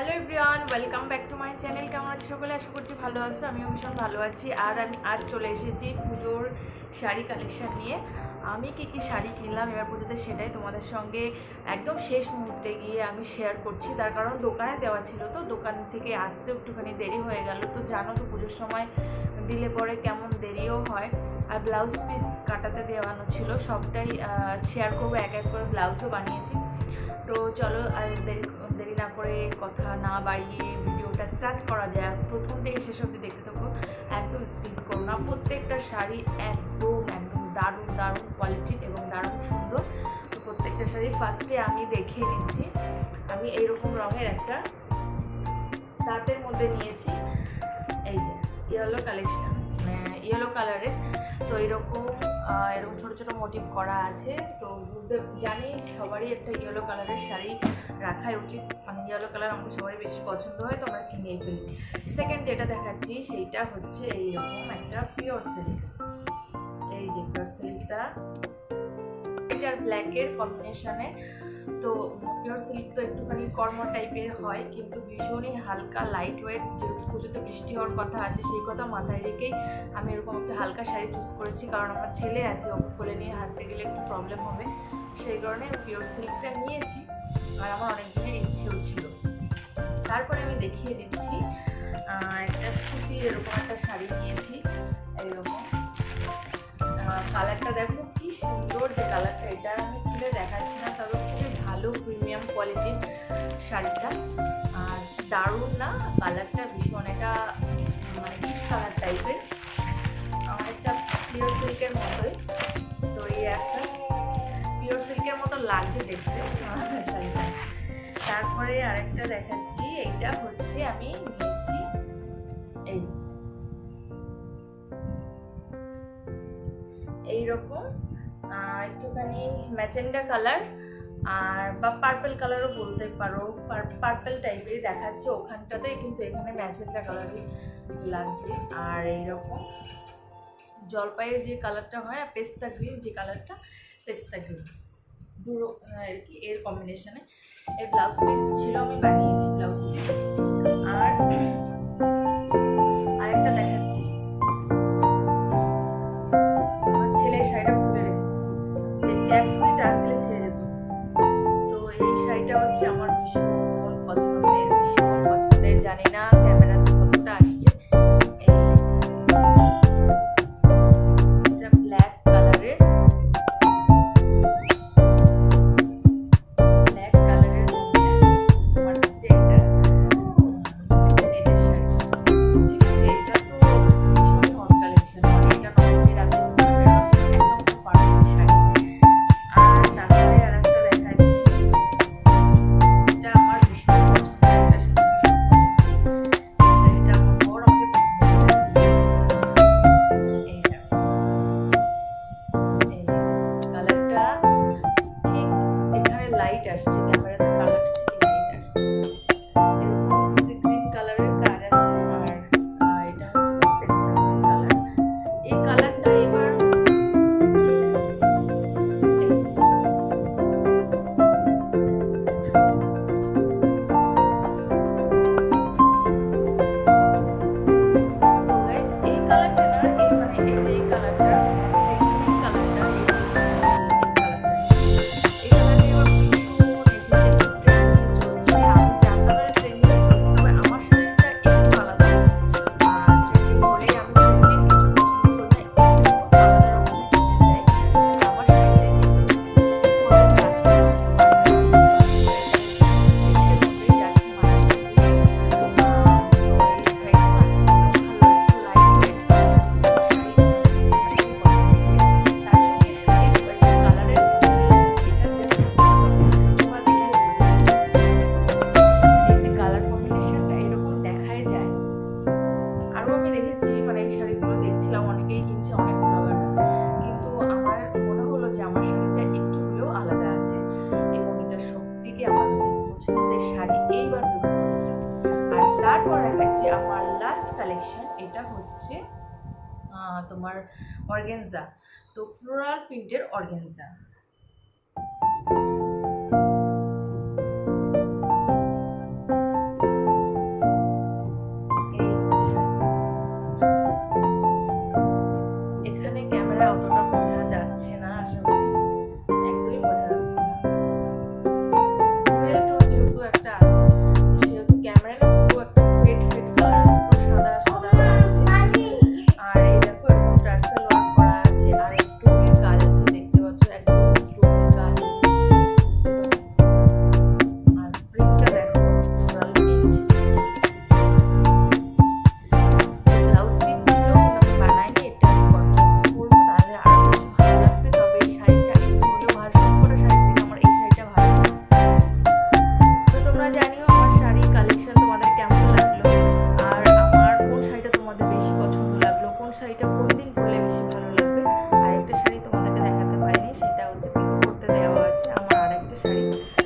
Hello everyone welcome back to my channel কেমন আছে সকলে? আশা করছি ভালো আছো, আমিও ভীষণ ভালো আছি। আর আমি আজ চলে এসেছি পুজোর শাড়ি কালেকশান নিয়ে। আমি কী কী শাড়ি কিনলাম এবার পুজোতে সেটাই তোমাদের সঙ্গে একদম শেষ মুহূর্তে গিয়ে আমি শেয়ার করছি। তার কারণ দোকানে দেওয়া ছিল তো, দোকান থেকে আসতে একটুখানি দেরি হয়ে গেল। তো জানো তো পুজোর সময় দিলে পরে কেমন দেরিও হয়। আর ব্লাউজ পিস কাটাতে দেওয়ানো ছিল, সবটাই শেয়ার করব, এক এক করে ব্লাউজও বানিয়েছি। তো চলো, আর দেরি না করে কথা না বাড়িয়ে ভিডিওটা স্টার্ট করা যায় প্রথম থেকে শেষ অবধি দেখতে থাকো, একদম স্কিপ করো না। প্রত্যেকটা শাড়ি একদম একদম দারুণ দারুণ কোয়ালিটির এবং দারুণ সুন্দর। তো প্রত্যেকটা শাড়ি ফার্স্টে আমি দেখিয়ে নিচ্ছি। আমি এইরকম রঙের একটা তাঁতের মধ্যে নিয়েছি, এই যে ইয়েলো কালেকশন ইয়েলো কালারের তো এরকম এরকম ছোটো ছোটো মোটিভ করা আছে। তো বুঝতে, জানি সবারই একটা ইয়েলো কালারের শাড়ি রাখাই উচিত। মানে ইয়েলো কালার আমাদের সবারই বেশি পছন্দ হয়, তো আমরা কিনেই ফেলি সেকেন্ড যেটা দেখাচ্ছি, সেইটা হচ্ছে এইরকম একটা পিওর সিল্ক এই যে পিওর সিল্কটা এটার ব্ল্যাকের কম্বিনেশনে তো পিওর সিল্ক তো একটুখানি কর্ম টাইপের হয়, কিন্তু ভীষণই হালকা লাইট ওয়েট যেহেতু পুজোতে বৃষ্টি হওয়ার কথা আছে, সেই কথা মাথায় রেখেই আমি এরকম একটা হালকা শাড়ি চুজ করেছি, কারণ আমার ছেলে আছে, ওকে খুলে নিয়ে হাঁটতে গেলে একটু প্রবলেম হবে। সেই কারণে আমি পিওর সিল্কটা নিয়েছি, আর আমার অনেক দিনের ইচ্ছেও ছিল। তারপরে আমি দেখিয়ে দিচ্ছি একটা সুতির এরকম একটা শাড়ি নিয়েছি, এরকম। কালারটা দেখো, কি সুন্দর যে কালারটা এটা আমি খুলে দেখাচ্ছি না, তবে খুবই ভালো প্রিমিয়াম কোয়ালিটির শাড়িটা। আর দারুণ না কালারটা ভীষণ, এটা মানে ডিপ কালার টাইপের একটা পিওর সিল্কের মতোই। তো এই একটা পিওর সিল্কের মতো লাগছে দেখতে। তারপরে আরেকটা দেখাচ্ছি, এইটা হচ্ছে আমি নিয়েছি, এই। এইরকম একটুখানি ম্যাচেন্ডা কালার আর বা পার্পল কালারও বলতে পারো। পার্পল টাইপেরই দেখাচ্ছে ওখানটাতে, কিন্তু এখানে ম্যাজেন্ডা কালারই লাগছে। আর এইরকম জলপাইয়ের যে কালারটা হয়, আর পেস্তা গ্রিন যে কালারটা পেস্তা গ্রিন দুটো আর কি, এর কম্বিনেশনে এর ব্লাউজ পিস ছিল আমি বানিয়েছি ব্লাউজ পিস আর পছন্দের জানি না ক্যামেরাতে তারপর দেখাচ্ছি আমার লাস্ট কালেকশন এটা হচ্ছে তোমার অর্গেনজা তো ফ্লোরাল প্রিন্টের অর্গেনজা はたり。